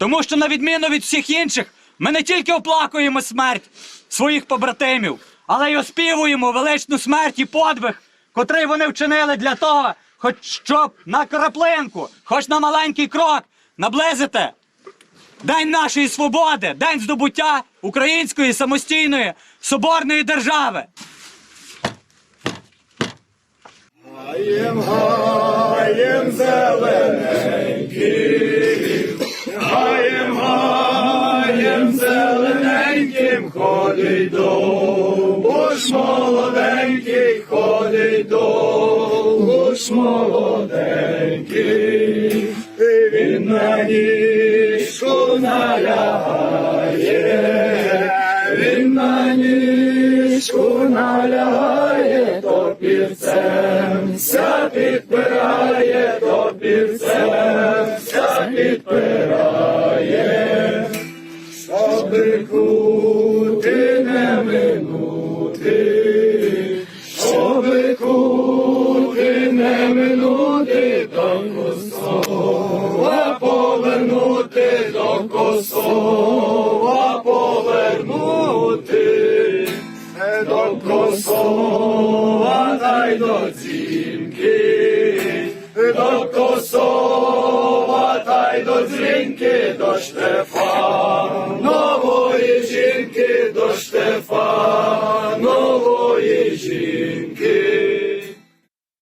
Тому що, на відміну від всіх інших, ми не тільки оплакуємо смерть своїх побратимів, але й оспівуємо величну смерть і подвиг, котрий вони вчинили для того, хоч щоб на краплинку, хоч на маленький крок наблизити День нашої свободи, день здобуття української самостійної соборної держави. Гаєм, гаєм зелененьким, зелененьким, ходить довго ж молоденький, ходить довго ж молоденький, він на ніжку налягає, він на ніжку налягає, то пірцем ся підпирає, то пірцем ся підпирає, не минути, щоби кути не минути, до косова повернути, до косова повернути, до косова та й до дзвінки, до косова та й до дзвінки, до Штефанової Krishna, Krishna.